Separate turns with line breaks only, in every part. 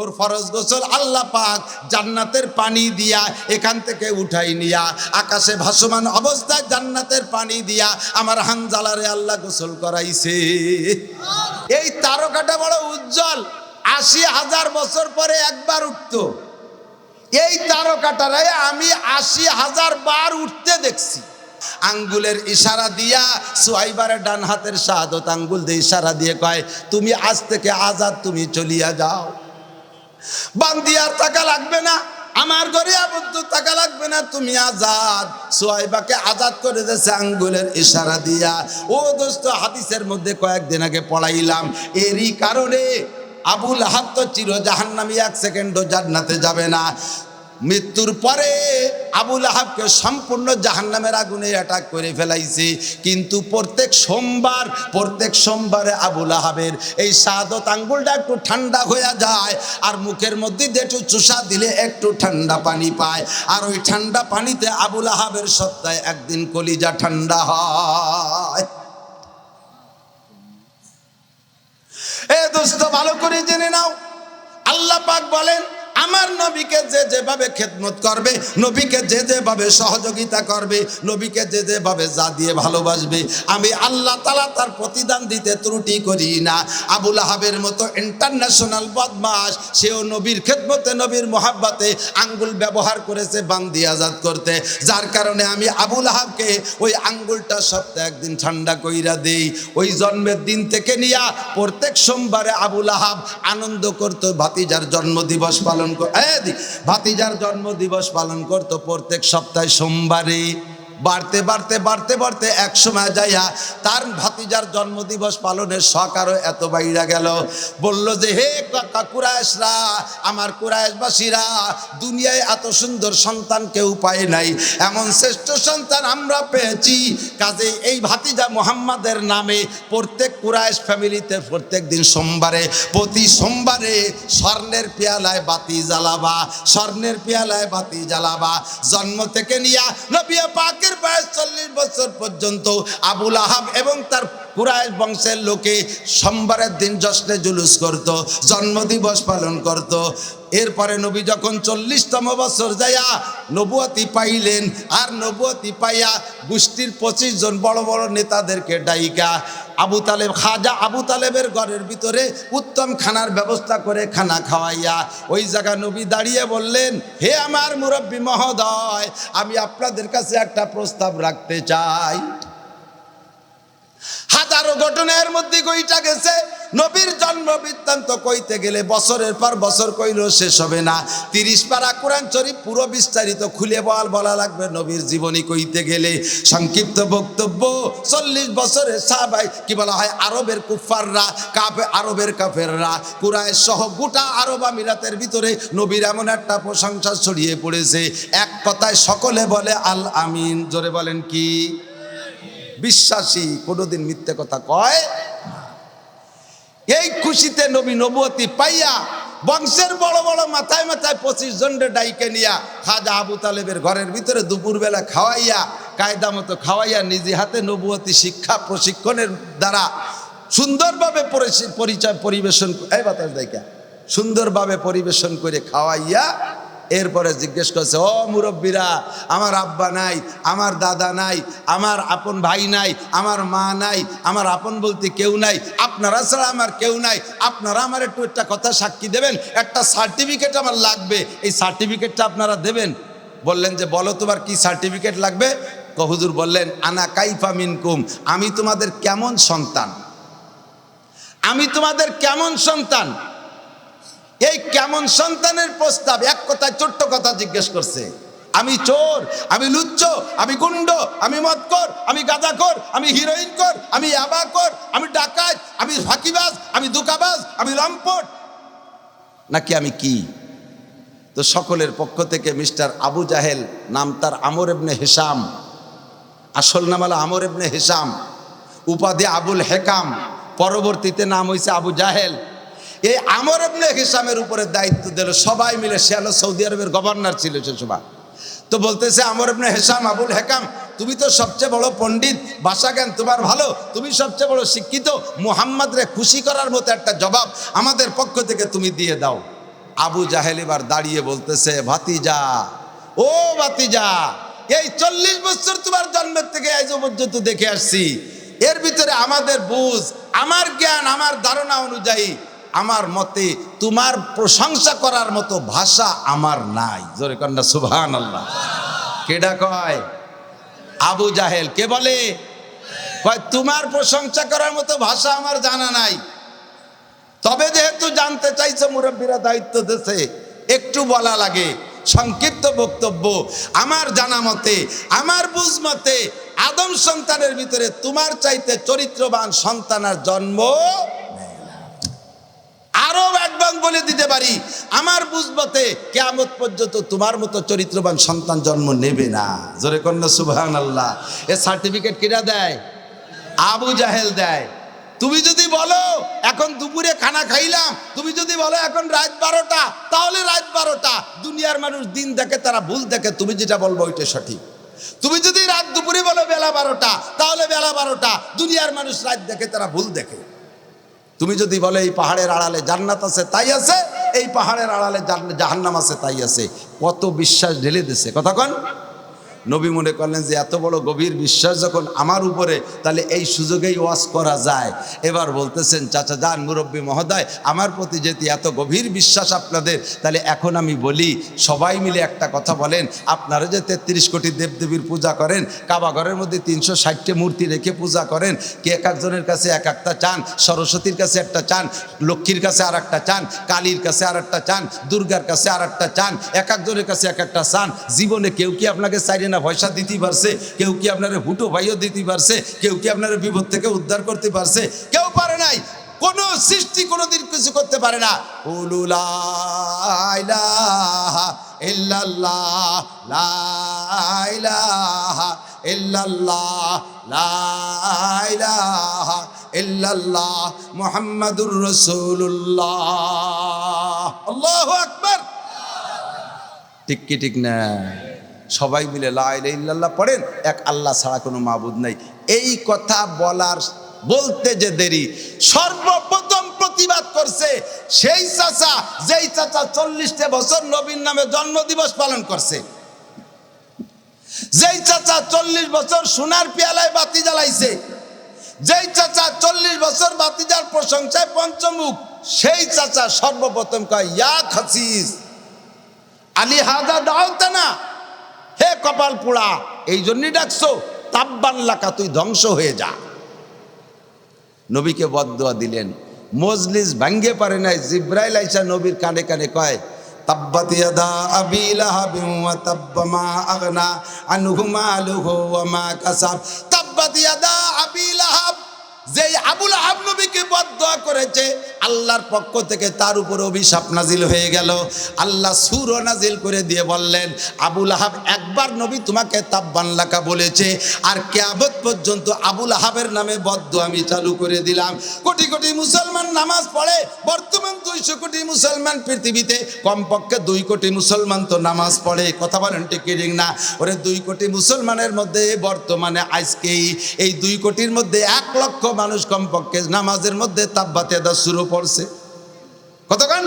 ওর ফরজ গোসল আল্লাহ পাক জান্নাতের পানি দিয়া এখান থেকে উঠাই নিয়া, আকাশে ভাসমান অবস্থায় জান্নাতের পানি দিয়া আমার হানজালারে আল্লাহ গোসল করাইছে। এই তারকাটা বড় উজ্জ্বল, আশি হাজার বছর পরে একবার উঠতো। এই তারকাটারে আমি আশি হাজার বার উঠতে দেখছি। আঙ্গুলের ইশারা দিয়া সোয়াইবারের ডান হাতের শাহাদত আঙ্গুল দিয়ে ইশারা দিয়ে কয়, তুমি আজ থেকে আজাদ, তুমি চলিয়া যাও। বান্দিয়ার টাকা লাগবে না, আমার ঘরে আবদ্ধ টাকা লাগবে না, তুমি আজাদ। সোহাইবাকে আজাদ করে দিয়েছে আঙ্গুলের ইশারা দিয়া। ও দোস্ত, হাদিসের মধ্যে কয়েকদিন আগে পড়াইলাম, এরই কারণে আবুল হাত তো চির জাহান্নামি এক সেকেন্ডও জান্নাতে যাবে না। মৃত্যুর পরে আবুল আহাবকে সম্পূর্ণ জাহান্নামের আগুনে অ্যাটাক করে ফেলাইছে। কিন্তু প্রত্যেক সোমবার, প্রত্যেক সোমবারে আবুল আহাবের এই সাদত আঙ্গুলটা একটু ঠান্ডা হয়ে যায় আর মুখের মধ্যে একটু চুষা দিলে একটু ঠান্ডা পানি পায়। আর ওই ঠান্ডা পানিতে আবুল আহাবের সত্তায় একদিন কলিজা ঠান্ডা হয়। এ দোস্ত, ভালো করে জেনে নাও। আল্লাহ পাক বলেন আমার নবীকে যে যেভাবে খেদমত করবে, নবীকে যে যেভাবে সহযোগিতা করবে, নবীকে যে যেভাবে যা দিয়ে ভালোবাসবে, আমি আল্লাহ তালা তার প্রতিদান দিতে ত্রুটি করি না। আবুল আহাবের মতো ইন্টারন্যাশনাল বদমাস সেও নবীর খেদমতে, নবীর মোহাব্বতে আঙ্গুল ব্যবহার করেছে বান্দি আজাদ করতে। যার কারণে আমি আবুল আহাবকে ওই আঙ্গুলটা সপ্তাহে একদিন ঠান্ডা কইরা দেই। ওই জন্মের দিন থেকে নিয়া প্রত্যেক সোমবারে আবুল আহাব আনন্দ করতো ভাতিজার জন্মদিবস পালন দি, ভাতিজার জন্মদিবস পালন করতো প্রত্যেক সপ্তাহে সোমবারে বাড়তে বাড়তে বাড়তে বাড়তে এক সময় যাইয়া তার ভাতিজার জন্মদিবস পালনের শখ আরও এত বাইরা গেল। বলল যে, হে কাকা কুরাইশরা, আমার কুরাইশবাসীরা, দুনিয়ায় এত সুন্দর সন্তান কেউ পায় নাই। এমন শ্রেষ্ঠ সন্তান আমরা পেয়েছি। কাজে এই ভাতিজা মোহাম্মদের নামে প্রত্যেক কুরাইশ ফ্যামিলিতে প্রত্যেক দিন সোমবারে, প্রতি সোমবারে স্বর্ণের পেয়ালায় বাতি জ্বালাবা, স্বর্ণের পেয়ালায় বাতি জ্বালাবা। জন্ম থেকে নিয়া নবিয়া পাকের বয়স চল্লিশ বছর পর্যন্ত আবুল আহাব এবং তার কুরাইশ বংশের লোকে সোমবারের দিন জশ্নে জুলুস করত, জন্মদিবস পালন করত। এরপরে নবী যখন চল্লিশতম বছর যাইয়া নবুয়তি পাইলেন, আর নবুয়তি পাইয়া গোষ্ঠীর পঁচিশ জন বড় বড় নেতাদেরকে ডাইকা। আবু তালেব, খাজা আবু তালেবের ঘরের ভিতরে উত্তম খানার ব্যবস্থা করে খানা খাওয়াইয়া ওই জায়গা নবী দাঁড়িয়ে বললেন, হে আমার মুরব্বী মহোদয়, আমি আপনাদের কাছে একটা প্রস্তাব রাখতে চাই। হাজারো ঘটনার মধ্যে কইটা গেছে, নবীর জন্ম বৃত্তান্ত কইতে গেলে বছরের পর বছর কইলেও শেষ হবে না। তিরিশ পারা কোরআন শরীফ পুরো বিস্তারিত খুলে বল বলা লাগবে নবীর জীবনী কইতে গেলে। সংক্ষিপ্ত বক্তব্য, চল্লিশ বছরের সাহাবাই, কি বলা হয়, আরবের কুফাররা কাপে আরবের কাফেররা কুরায় সহ গোটা আরব আমিরাতের ভিতরে নবীর এমন একটা প্রশংসা ছড়িয়ে পড়েছে। এক কথায় সকলে বলে, আল আমিন। জোরে বলেন কি? বিশ্বাসী, কোনোদিন মিথ্যে কথা কয় এই খুশিতে নবী নবুয়তি পাইয়া বংশের বড় বড় মাথায় মাথায় পঁচিশ জনরে ডাইকে নিয়া খাজা আবু তালেবের ঘরের ভিতরে দুপুরবেলা খাওয়াইয়া, কায়দা মতো খাওয়াইয়া নিজে হাতে নবুয়তি শিক্ষা প্রশিক্ষণের দ্বারা সুন্দরভাবে পরিচয় পরিবেশন এই বাতাস দেখা সুন্দরভাবে পরিবেশন করে খাওয়াইয়া এরপরে জিজ্ঞেস করছে, ও মুরব্বীরা, আমার আব্বা নাই, আমার দাদা নাই, আমার আপন ভাই নাই, আমার মা নাই, আমার আপন বলতে কেউ নাই, আপনারা ছাড়া আমার কেউ নাই, আপনারা আমার একটু একটা কথা সাক্ষী দেবেন, একটা সার্টিফিকেট আমার লাগবে, এই সার্টিফিকেটটা আপনারা দেবেন। বললেন যে, বলো তোমার কি সার্টিফিকেট লাগবে? কহুজুর বললেন, আনা কাইফা মিনকুম, আমি তোমাদের কেমন সন্তান? আমি তোমাদের কেমন সন্তান? এই কেমন সন্তানের প্রস্তাব? এক কথায় ছোট্ট কথা জিজ্ঞেস করছে। আমি চোর, আমি লুচ্চ, আমি গুন্ড আমি মদকর, আমি গাঁজাখোর, আমি হিরোইন কর আমি আবাকর, আমি ডাকাত, আমি ফাঁকিবাজ, আমি দুকাবাজ, আমি লম্পট। নাকি আমি কি? তো সকলের পক্ষ থেকে মিস্টার আবু জাহেল, নাম তার আমর এবনে হেসাম। আসল নাম হলো আমর এবনে হেসাম। উপাধি আবুল হেকাম। পরবর্তীতে নাম হয়েছে আবু জাহেল। এই আমর এবনে হিসামের উপরে দায়িত্ব দিল। সবাই মিলে সে হলো সৌদি আরবের গভর্নর ছিল সে সময়। তো বলতেছে, আমর এবনে হেসাম, আবুল হেকাম, তুমি তো সবচেয়ে বড় পণ্ডিত ভাষা জ্ঞান তোমার ভালো, তুমি সবচেয়ে বড় শিক্ষিত, মুহাম্মাদরে খুশি করার মতো একটা জবাব আমাদের পক্ষ থেকে তুমি দিয়ে দাও। আবু জাহেল এবার দাঁড়িয়ে বলতেছে, ভাতিজা, ও ভাতিজা, এই চল্লিশ বছর তোমার জন্মের থেকে আজ পর্যন্ত দেখে আসছি। এর ভিতরে আমাদের বুঝ, আমার জ্ঞান, আমার ধারণা অনুযায়ী আমার মতে তোমার প্রশংসা করার মতো ভাষা আমার নাই। জোরে কন্যা সুবহান আল্লাহ কেডা কয়? আবু জাহেল, কে বলে? কয়, তোমার প্রশংসা করার মতো ভাষা আমার জানা নাই। তবে যেহেতু জানতে চাইছে, মুরব্বীরা দায়িত্ব দিয়েছে, একটু বলা লাগে। সংক্ষিপ্ত বক্তব্য, আমার জানা মতে, আমার বুঝ মতে, আদম সন্তানের ভিতরে তোমার চাইতে চরিত্রবান সন্তানের জন্ম বলে দিতে পারি, আমার বুঝবতে কেয়ামত পর্যন্ত তোমার মতো চরিত্রবান সন্তান জন্ম নেবে না। জোরে কন্যা সুবহান আল্লাহ এ সার্টিফিকেট কিনা দেয়? আবু জাহেল দেয়। তুমি যদি বলো, এখন দুপুরে খানা খাইলাম, তুমি যদি বলো, এখন রাত বারোটা, তাহলে রাত বারোটা, দুনিয়ার মানুষ দিন দেখে, তারা ভুল দেখে, তুমি যেটা বলব ওইটা সঠিক। তুমি যদি রাত দুপুরে বলো বেলা বারোটা, তাহলে বেলা বারোটা, দুনিয়ার মানুষ রাত দেখে, তারা ভুল দেখে। তুমি যদি বলে এই পাহাড়ের আড়ালে জান্নাত আছে, তাই আছে। এই পাহাড়ের আড়ালে জাহান্নাম আছে, তাই আছে। কত বিশ্বাস ঢেলে দিছে। কতক্ষণ নবী মনে করলেন যে এত বড় গভীর বিশ্বাস যখন আমার উপরে, তাহলে এই সুযোগেই ওয়াজ করা যায়। এবার বলতেছেন, চাচা যান মুরব্বী মহোদয়, আমার প্রতি যেহেতু এত গভীর বিশ্বাস আপনাদের, তাহলে এখন আমি বলি, সবাই মিলে একটা কথা বলেন, আপনারা যে তেত্রিশ কোটি দেবদেবীর পূজা করেন কাবাঘরের মধ্যে তিনশো ষাটটি মূর্তি রেখে পূজা করেন, কে এক একজনের কাছে এক একটা চান, সরস্বতীর কাছে একটা চান, লক্ষ্মীর কাছে আর একটা চান, কালীর কাছে আর একটা চান, দুর্গার কাছে আর একটা চান, এক একজনের কাছে এক একটা চান, জীবনে কেউ কি আপনাকে চাইলে না পয়সা দিতে পারছে, কেউ কি আপনার হুটো ভাইও দিতে পারছে, কেউ কি আপনার বিপদ থেকে উদ্ধার করতে পারছে, কেউ পারে নাই। কোন সৃষ্টি কোনোদিন কিছু করতে পারে না। মুহাম্মাদুর রাসূলুল্লাহ। আল্লাহু আকবার। ঠিক কি ঠিক না? সবাই মিলে ইল্লাল্লাহ পড়েন, এক আল্লাহ ছাড়া কোনো মাবুদ নাই। এই কথা বলার বলতে যে দেরি, সর্বপ্রথম প্রতিবাদ করছে সেই চাচা, যেই চাচা চল্লিশটা বছর নবীর নামে জন্মদিবস পালন করছে। যেই চাচা চল্লিশ বছর সোনার পেয়ালায় বাতি জ্বালাইছে, যেই চাচা চল্লিশ বছর বাতি বাতিজার প্রশংসায় পঞ্চমুখ, সেই চাচা সর্বপ্রথম কয়, ইয়া খাসিস, আলী হাদা দাওতে না হে কপাল পোড়া, এই জন্যই ডাকছো তাব্বাল্লাকা তুই ধ্বংস হয়ে যা। নবীকে বদুয়া দিলেন, মজলিস ভাঙ্গে পারে নাই, জিব্রাইল আইসা নবীর কানে কানে কয় কাসাব। তাব্বাত ইয়াদা যেই আবুল আহাব নবীকে বদদোয়া করেছে, আল্লাহর পক্ষ থেকে তার উপর অভিশাপ নাজিল হয়ে গেল। আল্লাহ সুরও নাজিল করে দিয়ে বললেন, আবুল আহাব, একবার নবী তোমাকে তাব্বান লাকা বলেছে, আর কেয়াবত পর্যন্ত আবুল আহাবের নামে বদ্ধ আমি চালু করে দিলাম। কোটি কোটি মুসলমান নামাজ পড়ে, বর্তমান দুইশো কোটি মুসলমান পৃথিবীতে, কমপক্ষে দুই কোটি মুসলমান তো নামাজ পড়ে। কথা বলেন টিকিরিং না? ওরে দুই কোটি মুসলমানের মধ্যে বর্তমানে আজকেই, এই দুই কোটির মধ্যে এক লক্ষ মানুষ কমপক্ষে নামাজের মধ্যে তাব্বাতে দা শুরু পড়ছে। কতক্ষণ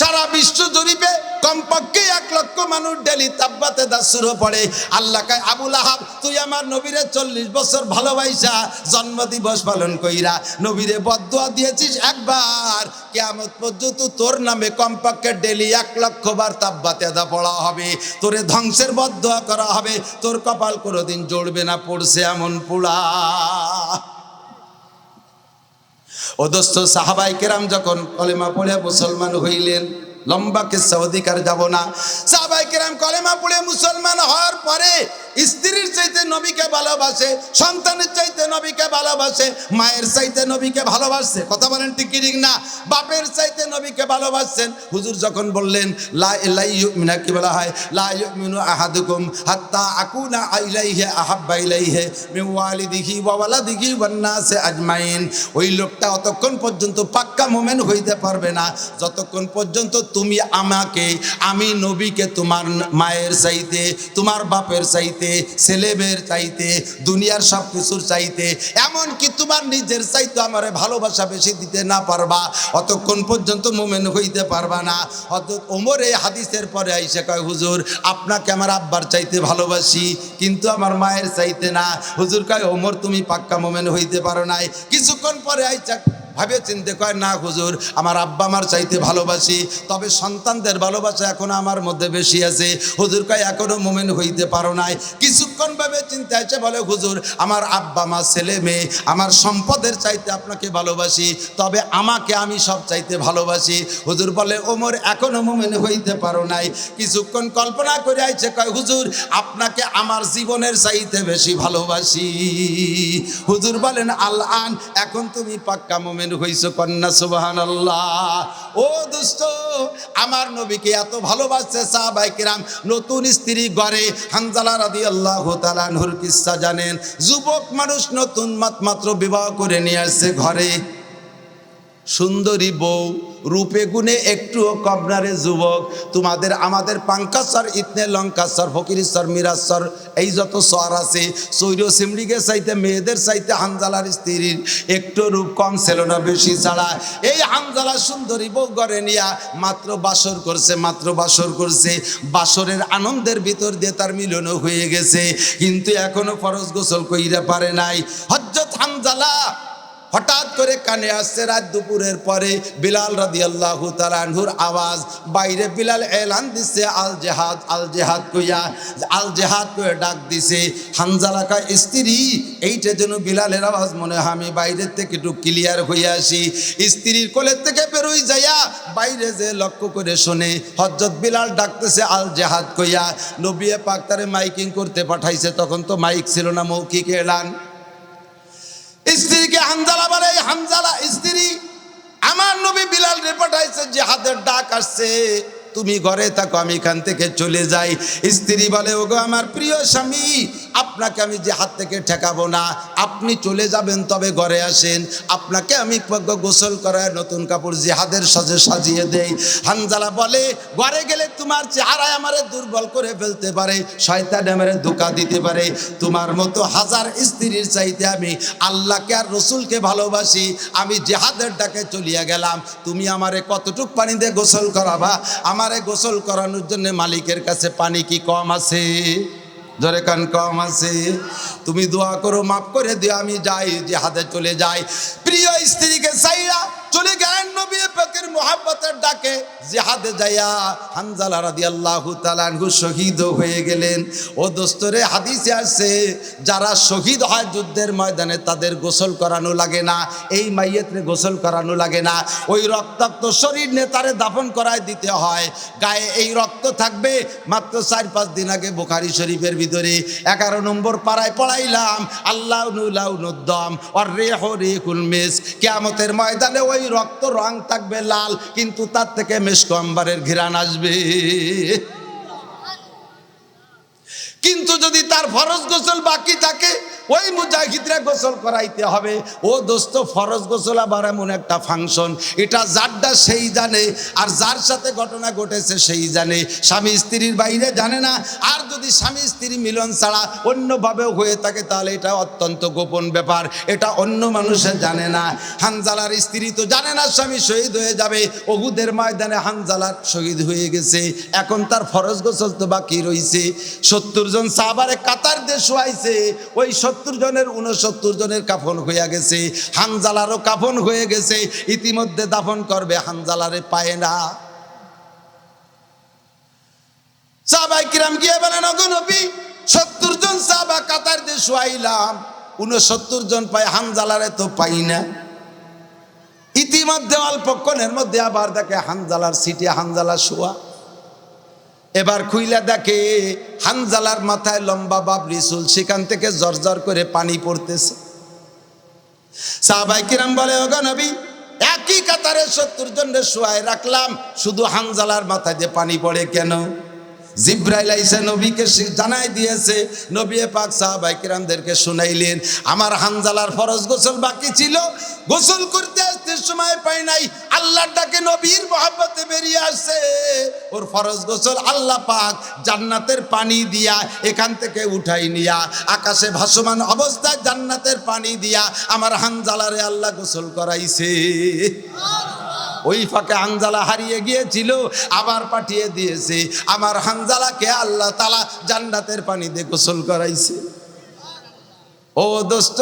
সারা বিশ্ব জরিপে কমপক্ষে এক লক্ষ মানুষ ডেলি তাব্বাতে দাসুরও পড়ে। আল্লাহ কায়, আবুল আহাব, তুই আমার নবীরে চল্লিশ বছর ভালোবাসা, জন্মদিবস পালন কইরা নবীরে বদুয়া দিয়েছিস একবার। কেয়ামত পর্যন্ত তোর নামে কমপক্ষে ডেলি এক লক্ষ বার তাব্বাতে দা পড়া হবে। তোরে ধ্বংসের বদুয়া করা হবে। তোর কপাল কোনোদিন জড়বে না, পড়ছে এমন পোড়া। ও দোস্ত, সাহাবাই কেরাম যখন কলেমা পড়ে মুসলমান হইলেন, লম্বা কিসা অধিকার যাব না। সাহাবাই কেরাম কলেমা পড়ে মুসলমান হওয়ার পরে স্ত্রীর চাইতে নবীকে ভালোবাসে, সন্তানের চাইতে নবীকে ভালোবাসে, মায়ের চাইতে নবীকে ভালোবাসছে কথা বলেন ঠিক ঠিক না? বাপের চাইতে নবীকে ভালোবাসছেন। হুজুর যখন বললেন, লা লাই ইউমিনা কি বলা হয়? লা ইউমিনু আহাদুকুম হাত্তা আকুনা ইলাইহি আহাব্বা ইলাইহি ওয়ালিদিহি ওয়া ওয়ালাদিহি ওয়ান নাসি আজমাইন। ওই লোকটা অতক্ষণ পর্যন্ত পাক্কা মোমেন হইতে পারবে না। যতক্ষণ পর্যন্ত তুমি আমাকে, আমি নবীকে তোমার মায়ের চাইতে, তোমার বাপের চাইতে চাইতে ছেলে মেয়ের চাইতে, দুনিয়ার সব কিছুর চাইতে, এমনকি তোমার নিজের চাইতে আমারে ভালোবাসা বেশি দিতে না পারবা, অতক্ষণ পর্যন্ত মোমেন হইতে পারবা না। অত ওমর এই হাদিসের পরে আইসে কয়, হুজুর, আপনাকে আমার আব্বার চাইতে ভালোবাসি, কিন্তু আমার মায়ের চাইতে না। হুজুর কয়, ওমর, তুমি পাক্কা মোমেন হইতে পারো নাই। কিছুক্ষণ পরে আইসা ভাবে চিনতে কয়, না হুজুর, আমার আব্বা আমার চাইতে ভালোবাসি, তবে সন্তানদের ভালোবাসা এখন আমার মধ্যে বেশি আছে। হুজুর কয়, এখনও মোমেন হইতে পারো নাই। কিছুক্ষণ ভাবে চিন্তা আছে বলে, হুজুর, আমার আব্বা মা ছেলে মেয়ে, আমার সম্পদের চাইতে আপনাকে ভালোবাসি, তবে আমাকে আমি সব চাইতে ভালোবাসি। হুজুর বলে, ওমর, এখনও মোমেন হইতে পারো নাই। কিছুক্ষণ কল্পনা করে আইছে, কয়, হুজুর, আপনাকে আমার জীবনের চাইতে বেশি ভালোবাসি। হুজুর বলেন, আল্লাহ, এখন তুমি পাক্কা মোমেন হইছো কন্যা সুবাহান ও দুষ্ট, আমার নবীকে এত ভালোবাসছে সাহাবাই কিরাম, নতুন স্ত্রী গড়ে হানজালা রাদি আল্লাহ তালানহুর কিসা জানেন? যুবক মানুষ নতুন মাত্র বিবাহ করে নিয়ে আসছে ঘরে। সুন্দরী বউ, রূপে গুণে একটুও কবনারে যুবক, তোমাদের আমাদের পাঙ্কাসর ইতনে লঙ্কাসর ফকিরিশ্বর মিরাসর এই যত স্বর আছে, সৈর সিমড়িকে চাইতে, মেয়েদের চাইতে হানজালার স্ত্রীর একটু রূপ কম ছিল না বেশি ছাড়া। এই হানজালা সুন্দরী বউ গড়ে নিয়া মাত্র বাসর করছে, মাত্র বাসর করছে। বাসরের আনন্দের ভিতর দিয়ে তার মিলনও হয়ে গেছে, কিন্তু এখনও ফরজ গোসল কইরা পারে নাই। হজরত হানজালা হঠাৎ করে কানে আসছে রাত দুপুরের পরে বিলাল রাদি আল্লাহ আওয়াজ। বাইরে বিলাল এলান দিছে, আল জেহাদ আল জেহাদ কইয়া, আল জেহাদ কয়ে ডাক দিছে। হানজালাকা স্ত্রী, এইটা যেন বিলালের আওয়াজ মনে হয়, আমি বাইরের থেকে একটু ক্লিয়ার হয়ে আসি। স্ত্রীর কোলের থেকে বেরোই যাইয়া বাইরে যে লক্ষ্য করে শোনে হজরত বিলাল ডাকতেছে, আল জেহাদ কইয়া। নবিয়ে পাক তারে মাইকিং করতে পাঠাইছে, তখন তো মাইক ছিল না, মৌখিক এলান। স্ত্রীকে হামজালা বলে, "এই হামজালা স্ত্রী, আমার নবী বিলাল রে পাঠাইছে যে হাতের ডাক আসছে। তুমি ঘরে থাকো, আমি এখান থেকে চলে যাই। স্ত্রী বলে, ওগো, আমার প্রিয় স্বামী, আপনাকে আমি যে হাত থেকে ঠেকাবো না। আপনি চলে যাবেন, তবে ঘরে আসেন। আপনাকে আমি গোসল করায় নতুন কাপড় জিহাদের সাজে সাজিয়ে দেই। হানজালা বলে, ঘরে গেলে তোমার চেহারায় আমারে দুর্বল করে ফেলতে পারে, শয়তান আমারে ধোকা দিতে পারে। তোমার মতো হাজার স্ত্রীর চাইতে আমি আল্লাহকে আর রসুলকে ভালোবাসি। আমি জেহাদের ডাকে চলিয়া গেলাম। তুমি আমারে কতটুক পানি দিয়ে গোসল করাবা? আমারে গোসল করানোর জন্য মালিকের কাছে পানি কি কম আছে? জোরে কান কম আছে। তুমি দোয়া করো, মাফ করে দিও, আমি যাই, জেহাদে চলে যাই। প্রিয় স্ত্রীকে চাইয়া চলে গেলেন নবী পাকের মোহাব্বতের ডাকে, জেহাদে যাইয়া হানজালা রাদিয়াল্লাহু তাআলা আনহু শহীদ হয়ে গেলেন। ও দোস্তরে, হাদিসে আছে, যারা শহীদ হয় যুদ্ধের ময়দানে তাদের গোসল করানো লাগে না, এই মাইয়েতরে গোসল করানো লাগে না। ওই রক্তাক্ত শরীর নেতারে দাফন করায় দিতে হয়। গায়ে এই রক্ত থাকবে, মাত্র চার পাঁচ দিন আগে বোখারি শরীফের ভিতরে। এগারো নম্বর পাড়ায় পড়াইলাম আল্লাহ নুলাউনুদ্দম আর রেহ রেকুল মিস। কেয়ামতের ময়দানে ওই রক্ত রং থাকবে লাল, কিন্তু তার থেকে মিস কম্বারের ঘিরান আসবে। কিন্তু যদি তার ফরজ গোসল বাকি থাকে, ওই মুজাহিদরা গোসল করাইতে হবে। ও দোস্ত, ফরজ গোসল আবার এমন একটা ফাংশন। এটা যারটা সেই জানে, আর যার সাথে ঘটনা ঘটেছে সেই জানে। স্বামী স্ত্রীর বাইরে জানে না, আর যদি স্বামী স্ত্রী মিলন ছাড়া অন্যভাবেও হয়ে থাকে, তাহলে এটা অত্যন্ত গোপন ব্যাপার। এটা অন্য মানুষে জানে না। হানজালার স্ত্রী তো জানে না স্বামী শহীদ হয়ে যাবে। অহুদের ময়দানে হানজালার শহীদ হয়ে গেছে। এখন তার ফরজ গোসল তো বাকি রয়েছে সত্তর জন সাহাবারে কাতার দিয়ে শোয়াইছে, ওই সত্তর জনের উনসত্তর জনের কাফন হইয়া গেছে, হানজালারও কাফন হয়ে গেছে, ইতিমধ্যে দাফন করবে, হানজালারে পায় না। কিরাম কাতার উনসত্তর জন পায় তো পাই না। ইতিমধ্যে অল্পক্ষণের মধ্যে আবার দেখে হানজালার সিটে হানজালা শোয়া। এবার খুইলা দেখে হানজালার মাথায় লম্বা বাবরি চুল, সেখান থেকে জর্জর করে পানি পড়তেছে। সাহাবাই কিরাম বলে, ওগো নবী, একই কাতারে সত্তর জনের শোয়ায় রাখলাম, শুধু হানজালার মাথায় যে পানি পড়ে কেন? জিব্রাইল আইসা নবীকে জানাই দিয়েছে, নবী পাক সাহাবাই কিরামদেরকে শুনাইলেন, আমার হানজালার ফরজ গোসল বাকি ছিল, গোসল করতে আসতে সময় পাই নাই, আল্লাহর ডাকে নবীর মহাব্বতে বেরিয়ে আসছে। ওর ফরজ গোসল আল্লাহ পাক জান্নাতের পানি দিয়া এখান থেকে উঠাই নিয়া, আকাশে ভাসমান অবস্থায় জান্নাতের পানি দিয়া আমার হানজালারে আল্লাহ গোসল করাইছে। ওই ফাঁকে হানজালা হারিয়ে গিয়েছিল, আবার পাঠিয়ে দিয়েছে। আমার হানজালাকে আল্লাহ তালা জান্নাতের পানি দিয়ে গোসল করাইছে। ও দোস্ত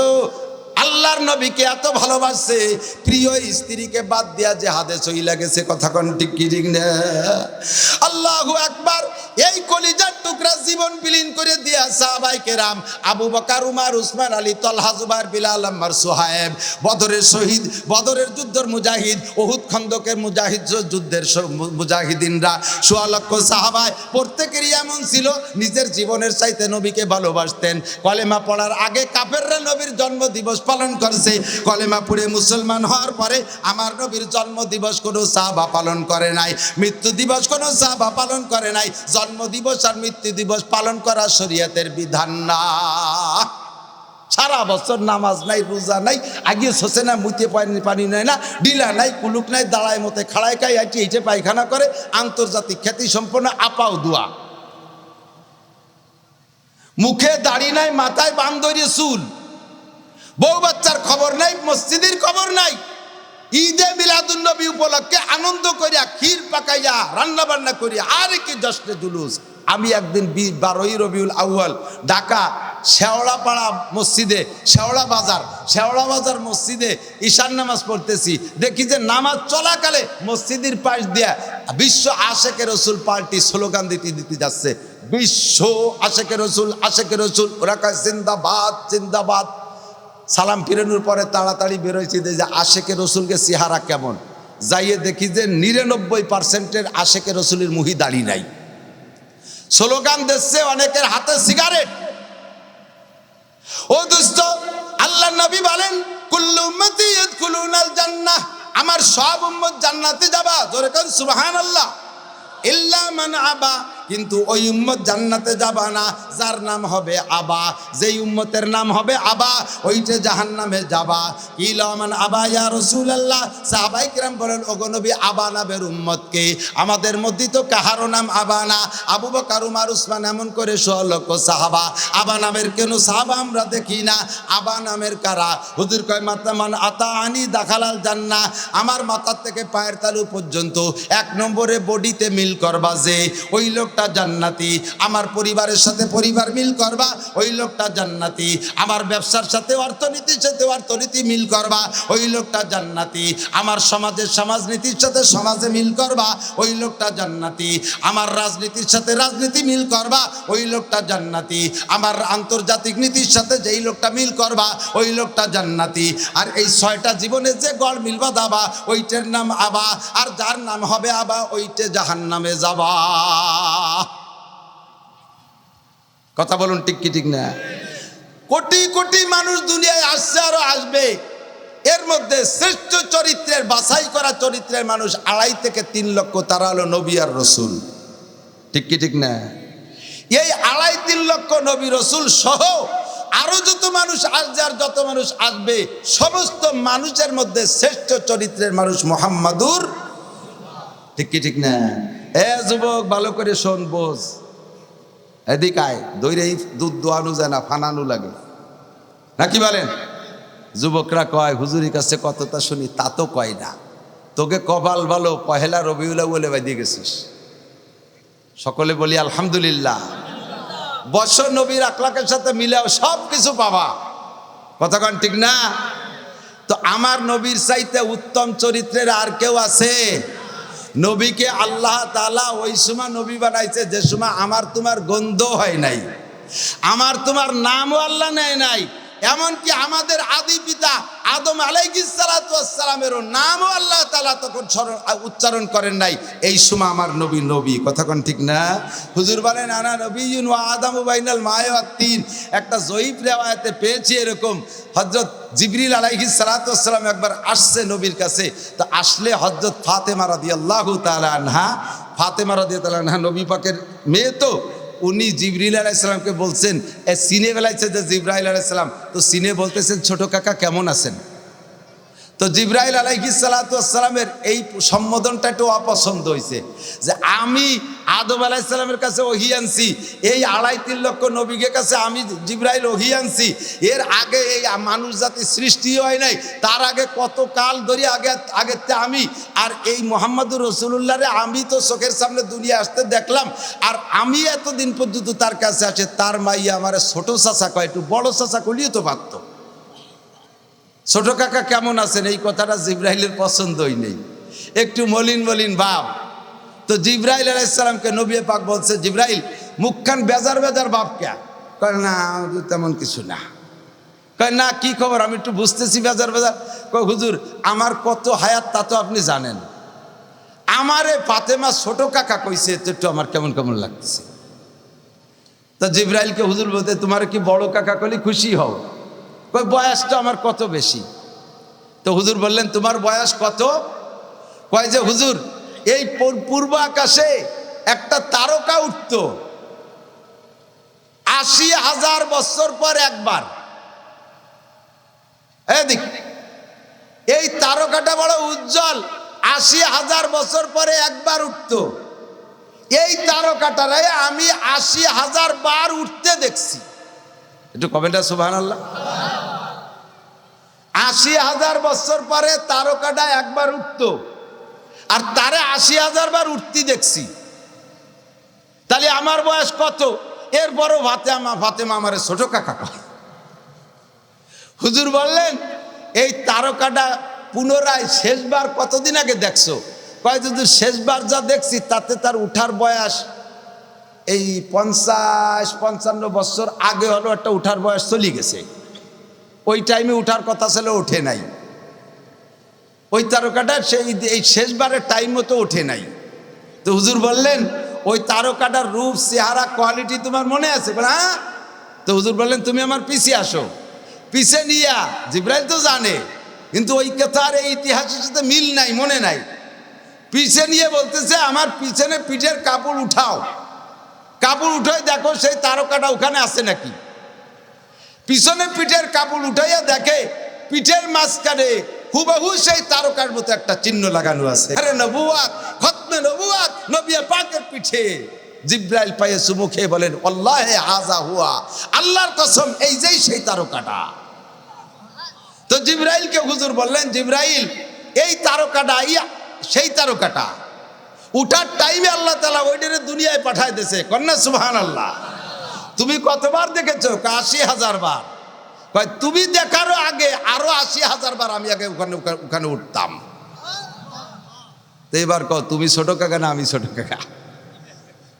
আল্লাহর নবীকে এত ভালোবাসছে প্রিয় স্ত্রীকে বাদ দিয়া যে হাতে সই লাগেছে, কথা কন না? আল্লাহু একবার এই কলিজার টুকরা জীবন বিলীন করে দিয়া সাহাবাই কেরাম, আবু বকার, উমার, উসমান, আলী, তলহা, জুবাইর, বিলাল, আম্মার, সোহায়েব, বদরের শহীদ, বদরের যুদ্ধের মুজাহিদ ওহুদ খন্দকের মুজাহিদ, যুদ্ধের মুজাহিদিনরা, সোয়া লক্ষ সাহাবায় প্রত্যেকেরই এমন ছিল, নিজের জীবনের চাইতে নবীকে ভালোবাসতেন। কলেমা পড়ার আগে কাফেররা নবীর জন্ম দিবস পালন করছে। কলেমা পড়ে মুসলমান হওয়ার পরে আমার নবীর জন্ম দিবস কোনো সাহাবা পালন করে নাই। মৃত্যু দিবস কোনো সাহাবা পালন করে নাই। জন্ম দিবস আর মৃত্যু দিবস পালন করা শরীয়তের বিধান না। সারা বছর নামাজ নাই, রোজা নাই, আগে শোষে না, মুতে পানি পানি নেয় না ডিলা নাই, কুলুক নাই, দাঁড়ায় মতে খাড়ায় খাই আইটি এইটে পায়খানা করে, আন্তর্জাতিক খ্যাতি সম্পন্ন আপাও দোয়া। মুখে দাড়ি নাই, মাথায় বান্দরে চুল। বউ বাচ্চার খবর নাই, মসজিদের খবর নাই। ঈদে মিলাদুন নবী উপলক্ষে আনন্দ করিয়া ক্ষীর পাকাইয়া রান্না বান্না করিয়া আর কি জশ্নে জুলুস। আমি একদিন বারোই রবিউল আউয়াল ঢাকা শেওড়াপাড়া মসজিদে, শেওড়া বাজার শেওড়া বাজার মসজিদে ঈশান নামাজ পড়তেছি। দেখি যে নামাজ চলাকালে মসজিদের পাশ দিয়া বিশ্ব আশেকের রসুল পার্টি স্লোগান দিতে দিতে যাচ্ছে। বিশ্ব আশেকের রসুল আশেকের রসুল, ওরা কয়, জিন্দাবাদ জিন্দাবাদ। সালাম ফিরানোর পরে তাড়াতাড়ি বেরোইছি যে আশেকে রসুলকে চেহারা কেমন? যাইয়ে দেখি যে নিরানব্বই পার্সেন্টের আশেকে রসুলের মুহি দাড়ি নাই। স্লোগান দিচ্ছে অনেকের হাতে সিগারেট। ও দুস্থ আল্লাহ নবী বলেন, কুল্লু উম্মতি জান্নাহ আমার সব উম্মত জান্নাতে যাবা। জোরে কোন সুবহানাল্লাহ। ইল্লা মান আবা কিন্তু ওই উম্মত জান্নাতে যাবা না, যার নাম হবে আবা। যেই উম্মতের নাম হবে আবা, ওইটা জাহান্নামে যাবা। ইলামান আবা ইয়া রাসূলুল্লাহ? সাহাবাই কিরাম বলেন, ওগো নবী, আবা নামের উম্মতকে। আমাদের মধ্যে তো কাহারও নাম আবা না। আবু বকর, উমার, উসমান এমন করে লক্ষ সাহাবা। আবা নামের কেন সাহাবা আমরা দেখি না? আবা নামের কারা? হুজুর কয়, মাতা মান আতা আনি দাখালাল জান্না। আমার মাথার থেকে পায়ের তালু পর্যন্ত এক নম্বরে বডিতে মিল করবা যে, ওই লোকটা জান্নাতি। আমার পরিবারের সাথে পরিবার মিল করবা, ওই লোকটা জান্নাতি। আমার ব্যবসার সাথে অর্থনীতির সাথে অর্থনীতি মিল করবা, ওই লোকটা জান্নাতি। আমার সমাজের সমাজনীতির সাথে সমাজে মিল করবা, ওই লোকটা জান্নাতি। আমার রাজনীতির সাথে রাজনীতি মিল করবা, ওই লোকটা জান্নাতি। আমার আন্তর্জাতিক নীতির সাথে যেই লোকটা মিল করবা, ওই লোকটা জান্নাতি। আর এই ছয়টা জীবনে যে গড় মিলবা দাবা, ওইটার নাম আবা। আর যার নাম হবে আবা, ওইটে জাহান নামে যাবা। কথা বলুন ঠিক কি ঠিক না? কোটি কোটি মানুষ দুনিয়ায় আসছে আরও আসবে। এর মধ্যে শ্রেষ্ঠ চরিত্রের, বাছাই করা চরিত্রের মানুষ আড়াই থেকে তিন লক্ষ, তারা হলো নবী আর রসুল। ঠিক কি ঠিক না? এই আড়াই তিন লক্ষ নবী রসুল সহ আরও যত মানুষ আসবে আর যত মানুষ আসবে, সমস্ত মানুষের মধ্যে শ্রেষ্ঠ চরিত্রের মানুষ মোহাম্মদুর। ঠিক কি ঠিক না? এ যুবক, ভালো করে শোন, বোঝ। এদিক আয়, দৈরেই দুধ দোয়ানো যায় না, ফানানো লাগে। নাকি বলেন? যুবকরা কয়, হুজুরির কাছে কতটা শুনি, তা তো কয় না। তোকে কপাল ভালো, পহেলা রবিউলা বলে বাদিয়ে গেছিস। সকলে বলি, আলহামদুলিল্লাহ। বছর নবীর আকলাকের সাথে মিলেও, সব কিছু পাবা। কতক্ষণ ঠিক না? তো আমার নবীর চাইতে উত্তম চরিত্রের আর কেউ আছে? নবীকে আল্লাহ তালা ওই সময় নবী বানাইছে, যে সময় আমার তোমার গন্ধ হয় নাই। আমার তোমার নামও আল্লাহ নেয় নাই। এমনকি আমাদের আদি পিতা আদম আলাইসালামেরও নামও আল্লাহ তালা তখন উচ্চারণ করেন নাই। এই সময় আমার নবী নবী, কথা কথাক্ষণ ঠিক না? হুজুর বলেন, আনা নবী আদম বাইনাল মায়াত তিন। একটা জয়ীফ রেওয়ায়তে পেয়েছি এরকম। হজরত জিবরিল আলাইহি সালাতাম একবার আসছে নবীর কাছে। তো আসলে হজরত ফাতেমা রাদি আল্লাহ তালানহা ফাতেমা রাদি তালানহা নবী পাকের মেয়ে তো। উনি জিবরিল আলাইসালামকে বলছেন, এ সিনে বেলাইছে যে জিব্রাইল আলাইসালাম তো সিনে বলতেছেন, ছোট কাকা কেমন আছেন? তো জিব্রাইল আলাইহি সালাতামের এই সম্বোধনটা একটু অপছন্দ হয়েছে যে আমি আদম আলাইসালামের কাছে ওহি আনছি, এই আড়াই তিন লক্ষ নবীকে কাছে আমি জিব্রাইল ওহি আনছি, এর আগে এই মানুষ জাতি সৃষ্টি হয় নাই, তার আগে কত কাল ধরে আগে আগের আমি, আর এই মোহাম্মদুর রসুল্লাহরে আমি তো চোখের সামনে দুনিয়া আসতে দেখলাম, আর আমি এতদিন পর্যন্ত তার কাছে আছে তার মাইয়া আমার ছোট চাচা কয়, একটু বড় চাচা করলেও তো পারতো। ছোট কাকা কেমন আছেন? এই কথাটা জিব্রাইলের পছন্দই নেই। একটু মলিন মলিন ভাব। তো জিব্রাইল আলাইসালামকে নবী পাক বলছে, জিব্রাইল, মুখখান বেজার বেজার ভাব কে? কয়, না তেমন কিছু না। কয়, না, কি খবর? আমি একটু বুঝতেছি বেজার বেজার। কয়, হুজুর, আমার কত হায়াত তা তো আপনি জানেন। আমারে ফাতেমা ছোট কাকা কইছে, তো একটু আমার কেমন কেমন লাগতেছে? তা জিব্রাইলকে হুজুর বলতে, তোমার কি বড় কাকা কলি খুশি হও? কই বয়সটা আমার কত বেশি? তো হুজুর বললেন, তোমার বয়স কত? কয় যে, হুজুর, এই পূর- পূর্ব আকাশে একটা তারকা উঠত। আশি হাজার বছর পর একবার। এই তারকাটা বড় উজ্জ্বল, আশি হাজার বছর পরে একবার উঠত। এই তারকাটারে আমি আশি হাজার বার উঠতে দেখছি। একটু কমেন্টটা সুবাহ আল্লাহ আশি হাজার বছর পরে তারকাটা একবার উঠত। আর তারে আশি হাজার বার উঠতি দেখছি। তাহলে আমার বয়স কত? এর বড় ভাতে আমা ফাতেমা আমার ছোট কাকা। হুজুর বললেন, এই তারকাটা পুনরায় শেষবার কতদিন আগে দেখছ? কয় যদি শেষবার যা দেখছি তাতে তার উঠার বয়স এই পঞ্চাশ, পঞ্চান্ন বছর আগে হলো একটা উঠার বয়স চলে গেছে। ওই টাইমে উঠার কথা ছিল, ওঠে নাই। ওই তারকাটা সেই এই শেষবারের টাইম মতো ওঠে নাই। তো হুজুর বললেন, ওই তারকাটার রূপ, চেহারা কোয়ালিটি তোমার মনে আছে? হ্যাঁ। তো হুজুর বললেন, তুমি আমার পিছে আসো। পিছে নিয়া, জিব্রাইল তো জানে, কিন্তু ওই কথার এই ইতিহাসের সাথে মিল নাই, মনে নাই। পিছে নিয়ে বলতেছে, আমার পিছনে পিঠের কাপড় উঠাও। কাপড় উঠাই দেখো, সেই তারকাটা ওখানে আছে নাকি? পিছনে পিঠের কাপড় উঠাইয়া দেখে, পিঠের মাঝখানে হুবহু সেই তারকার মতো একটা চিহ্ন লাগানো আছে। আরে নবুয়াত, খতমে নবুয়াত নবিয়া পাকের পিঠে। জিব্রাইল পায়ে চুমু খেয়ে বলেন, আল্লাহে হাজা হুয়া, আল্লাহর কসম, এই যেই সেই তারকাটা। তো জিব্রাইলকে হুজুর বললেন, জিব্রাইল, এই তারকাটা, ইয়া, সেই তারকাটা। উঠার টাইমে আল্লাহ তালা ওইটারে দুনিয়ায় পাঠায় দিয়েছে। কন্যা সুবহান আল্লাহ তুমি কতবার দেখেছ? আশি হাজার বার। কয়, তুমি দেখারও আগে আরও আশি হাজার বার আমি আগে ওখানে, ওখানে- উঠতাম। তো এবার ক তুমি ছোট কাকা না আমি ছোট কাকা?